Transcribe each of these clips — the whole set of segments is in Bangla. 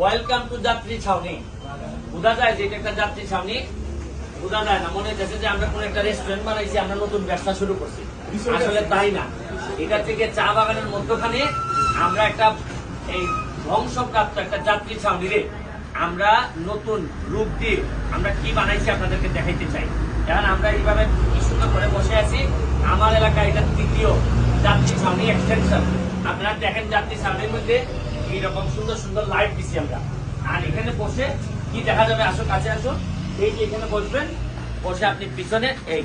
ওয়েলকাম টু যাত্রী ছাউনি। বোঝা যায় যে এটা একটা যাত্রী ছাউনি। বোঝা যায় না মনে হচ্ছে যে আমরা কোন একটা রেস্টুরেন্ট বানাইছি আমরা নতুন ব্যবসা শুরু করছি। আসলে তাই না। এটা থেকে চা বাগানের মধ্যখানে আমরা একটা এই ধ্বংসপ্রাপ্ত একটা যাত্রী ছাউনি রে। আমরা নতুন রূপ দিয়ে আমরা কি বানাইছি আপনাদেরকে দেখাইতে চাই। কারণ আমরা এইভাবে কি সুন্দর করে বসে আছি। আমার এলাকায় এটা তৃতীয় যাত্রী ছাউনি এক্সটেনশন আপনারা দেখেন যাত্রী ছাউনির মধ্যে এইরকম সুন্দর সুন্দর লাইট দিছি আমরা। আর এখানে বসে কি দেখা যাবে? আসো, কাছে আসো। এই যে এখানে বসবেন, বসে আপনি পিছনে, এই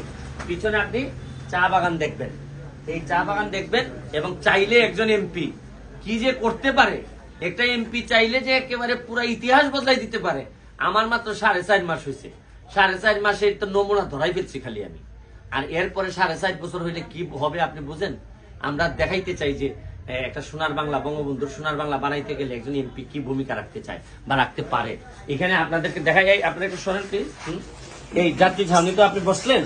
পিছনে আপনি চা বাগান দেখবেন। এই চা বাগান দেখবেন এবং চাইলে একজন এমপি কি যে করতে পারে? একটা এমপি চাইলে যে একেবারে পুরো ইতিহাস বদলাই দিতে পারে। আমার মাত্র সাড়ে চার মাস হয়েছে। সাড়ে চার মাসে তো নমুনা ধরাই ফেলছি খালি আমি। আর এরপরে সাড়ে চার বছর হইলে কি হবে আপনি বুঝেন? আমরা দেখাইতে চাই যে একটা সোনার বাংলা, বঙ্গবন্ধুর সোনার বাংলা বানাইতে গেলে একজন এমপি কি ভূমিকা রাখতে চায় বা রাখতে পারে? এখানে আপনাদেরকে দেখা যায় আপনারা একটু শোনেন প্লিজ এই যাত্রী ছাউনি তো আপনি বসলেন।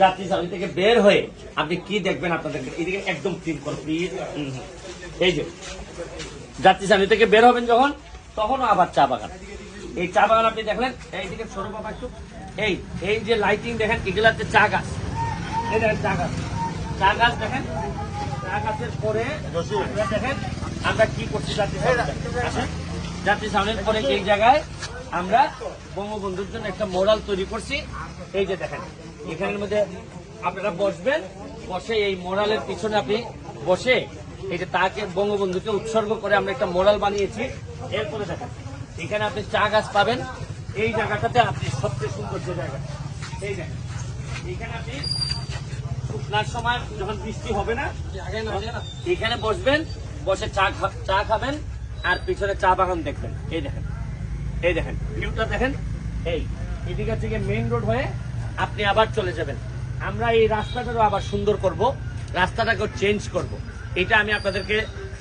যাত্রী ছাউনি থেকে বের হয়ে আপনি কি দেখবেন আপনাদেরকে? এদিকে একদম ক্লিন করো প্লিজ এই যে যাত্রী ছাউনি থেকে বের হবেন যখন, তখনও আবার চা বাগান। এই চা বাগান আপনি দেখলেন? এইদিকে ছোট বাবা একটু। এই এই যে লাইটিং দেখেন এগুলো হচ্ছে চা গাছ। এই দেখেন চা গাছ। চা গাছ দেখেন। চা গাছের পরে দেখেন আমরা কি করছি যাত্রী যাত্রী সামনের পরে এই জায়গায় আমরা বঙ্গবন্ধুর জন্য একটা মোরাল তৈরি করছি। এই যে দেখেন এখানের মধ্যে আপনারা বসবেন বসে এই মোরালের পিছনে আপনি বসে এই যে তাকে বঙ্গবন্ধুকে উৎসর্গ করে আমরা একটা মোরাল বানিয়েছি। এরপরে দেখেন এখানে আপনি চা গাছ পাবেন। এই জায়গাটাতে আপনি সবচেয়ে সুন্দর যে জায়গা। এই দেখেন এখানে আপনি শুকনার সময় যখন বৃষ্টি হবে না এখানে বসবেন বসে চা চা খাবেন আর পিছনে চা বাগান দেখবেন। এই দেখেন এই দেখেন ভিউটা দেখেন। এই এদিকে থেকে মেইন রোড হয়ে আপনি আবার চলে যাবেন। আমরা এই রাস্তাটারও আবার সুন্দর করব রাস্তাটাকেও চেঞ্জ করব। এটা আমি আপনাদেরকে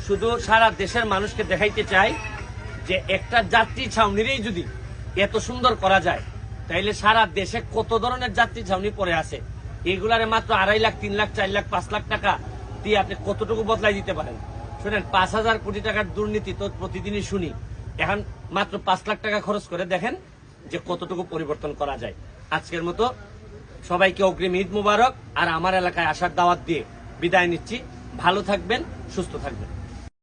শুধু সারা দেশের মানুষকে দেখাইতে চাই যে একটা যাত্রী ছাউনিরই যদি এত সুন্দর করা যায় তাইলে সারা দেশে কত ধরনের যাত্রী ছাউনি পড়ে আছে। এগুলারে মাত্র আড়াই লাখ, তিন লাখ, চার লাখ, পাঁচ লাখ টাকা দিয়ে আপনি কতটুকু বদলাই দিতে পারেন? শুনেন, পাঁচ হাজার কোটি টাকার দুর্নীতি তো প্রতিদিনই শুনি। এখন মাত্র পাঁচ লাখ টাকা খরচ করে দেখেন যে কতটুকু পরিবর্তন করা যায়। আজকের মতো সবাইকে অগ্রিম ঈদ মুবারক। আর আমার এলাকায় আসার দাওয়াত দিয়ে বিদায় নিচ্ছি। ভালো থাকবেন, সুস্থ থাকবেন।